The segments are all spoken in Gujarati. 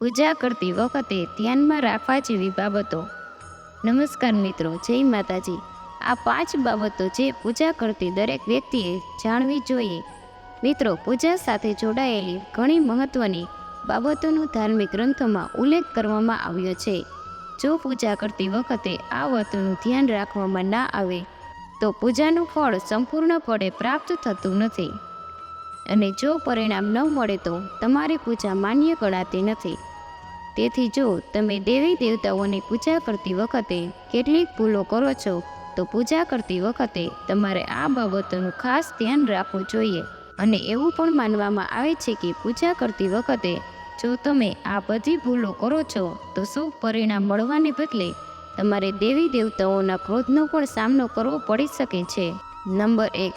પૂજા કરતી વખતે ધ્યાનમાં રાખવા જેવી બાબતો. નમસ્કાર મિત્રો, જય માતાજી. આ પાંચ બાબતો જે પૂજા કરતી દરેક વ્યક્તિએ જાણવી જોઈએ. મિત્રો, પૂજા સાથે જોડાયેલી ઘણી મહત્વની બાબતોનો ધાર્મિક ગ્રંથોમાં ઉલ્લેખ કરવામાં આવ્યો છે. જો પૂજા કરતી વખતે આ વાતોનું ધ્યાન રાખવામાં ના આવે, તો પૂજાનું ફળ સંપૂર્ણપણે પ્રાપ્ત થતું નથી. અને જો પરિણામ ન મળે તો તમારી પૂજા માન્ય ગણાતી નથી. તેથી જો તમે દેવી દેવતાઓની પૂજા કરતી વખતે કેટલીક ભૂલો કરો છો, તો પૂજા કરતી વખતે તમારે આ બાબતોનું ખાસ ધ્યાન રાખવું જોઈએ. અને એવું પણ માનવામાં આવે છે કે પૂજા કરતી વખતે જો તમે આ બધી ભૂલો કરો છો, તો શુભ પરિણામ મળવાને બદલે તમારે દેવી દેવતાઓના ક્રોધનો પણ સામનો કરવો પડી શકે છે. નંબર એક,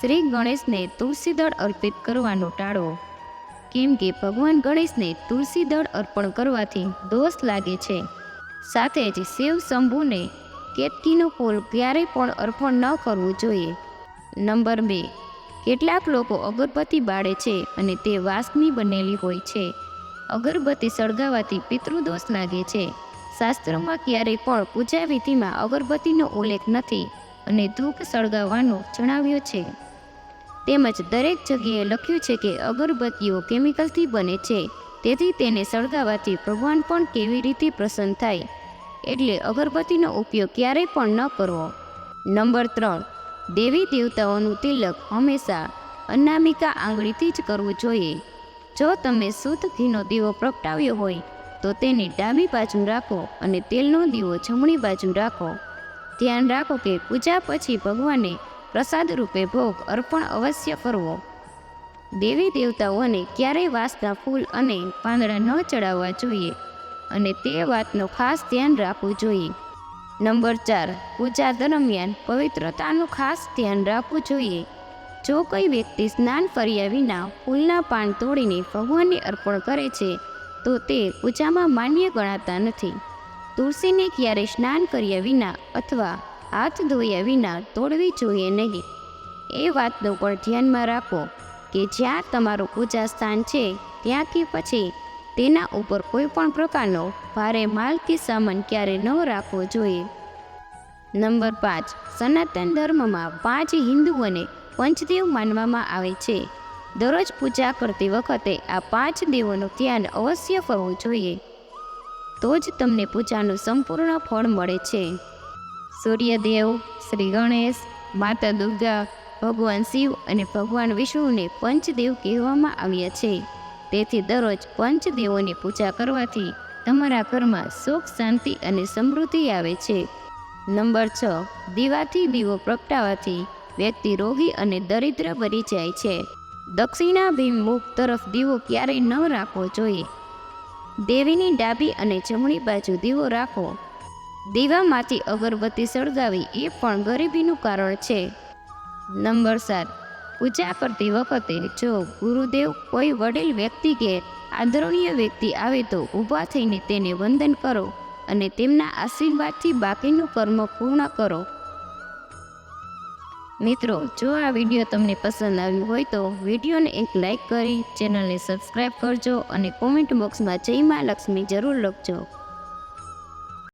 શ્રી ગણેશને તુલસીદળ અર્પિત કરવાનું ટાળો. કેમ કે ભગવાન ગણેશને તુલસી દળ અર્પણ કરવાથી દોષ લાગે છે. સાથે જ શિવ શંભુને કેતકીનો ફૂલ ક્યારેય પણ અર્પણ ન કરવું જોઈએ. નંબર બે. કેટલાક લોકો અગરબત્તી બાળે છે અને તે વાસની બનેલી હોય છે. અગરબત્તી સળગાવવાથી પિતૃદોષ લાગે છે. શાસ્ત્રોમાં ક્યારેય પણ પૂજા વિધિમાં અગરબત્તીનો ઉલ્લેખ નથી અને ધૂપ સળગાવવાનો જણાવ્યો છે. તેમજ દરેક જગ્યાએ લખ્યું છે કે અગરબત્તીઓ કેમિકલથી બને છે. તેથી તેને સળગાવવાથી ભગવાન પણ કેવી રીતે પ્રસન્ન થાય? એટલે અગરબત્તીનો ઉપયોગ ક્યારેય પણ ન કરવો. નંબર ત્રણ. દેવી દેવતાઓનું તિલક હંમેશા અનામિકા આંગળીથી જ કરવું જોઈએ. જો તમે શુદ્ધ ઘીનો દીવો પ્રગટાવ્યો હોય, તો તેને ડાબી બાજુ રાખો અને તેલનો દીવો જમણી બાજુ રાખો. ધ્યાન રાખો કે પૂજા પછી ભગવાનને પ્રસાદ રૂપે ભોગ અર્પણ અવશ્ય કરવો. દેવી દેવતાઓને ક્યારેય વાસના ફૂલ અને પાંદડા ન ચડાવવા જોઈએ અને તે વાતનું ખાસ ધ્યાન રાખવું જોઈએ. નંબર ચાર, પૂજા દરમિયાન પવિત્રતાનું ખાસ ધ્યાન રાખવું જોઈએ. જો કોઈ વ્યક્તિ સ્નાન કર્યા વિના ફૂલના પાન તોડીને ભગવાનને અર્પણ કરે છે, તો તે પૂજામાં માન્ય ગણાતા નથી. તુલસીને ક્યારેય સ્નાન કર્યા વિના અથવા હાથ ધોયા વિના તોડવી જોઈએ નહીં. એ વાતનું પણ ધ્યાનમાં રાખો કે જ્યાં તમારું પૂજા સ્થાન છે, ત્યાં કે પછી તેના ઉપર કોઈ પણ પ્રકારનો ભારે માલ કે સામાન ક્યારે ન રાખવો જોઈએ. નંબર પાંચ. સનાતન ધર્મમાં પાંચ હિન્દુઓને પંચદેવ માનવામાં આવે છે. દરરોજ પૂજા કરતી વખતે આ પાંચ દેવોનું ધ્યાન અવશ્ય કરવું જોઈએ. તો જ તમને પૂજાનું સંપૂર્ણ ફળ મળે છે. સૂર્યદેવ, શ્રી ગણેશ, માતા દુર્ગા, ભગવાન શિવ અને ભગવાન વિષ્ણુને પંચદેવ કહેવામાં આવ્યા છે. તેથી દરરોજ પંચદેવોની પૂજા કરવાથી તમારા ઘરમાં સુખ, શાંતિ અને સમૃદ્ધિ આવે છે. નંબર છ, દીવાથી દીવો પ્રગટાવાથી વ્યક્તિ રોગી અને દરિદ્ર બની જાય છે. દક્ષિણાભિમુખ તરફ દીવો ક્યારેય ન રાખવો જોઈએ. દેવીની ડાબી અને જમણી બાજુ દીવો રાખો. દીવામાંથી અગરબત્તી સળગાવી એ પણ ગરીબીનું કારણ છે. નંબર સાત. પૂજા કરતી વખતે જો ગુરુદેવ કોઈ વડીલ વ્યક્તિ કે આદરણીય વ્યક્તિ આવે તો ઊભા થઈને તેને વંદન કરો અને તેમના આશીર્વાદથી બાકીનું કર્મ પૂર્ણ કરો. મિત્રો, જો આ વીડિયો તમને પસંદ આવ્યું હોય તો વિડીયોને એક લાઈક કરી, ચેનલને સબસ્ક્રાઈબ કરજો અને કોમેન્ટ બોક્સમાં જય મા લક્ષ્મી જરૂર લખજો.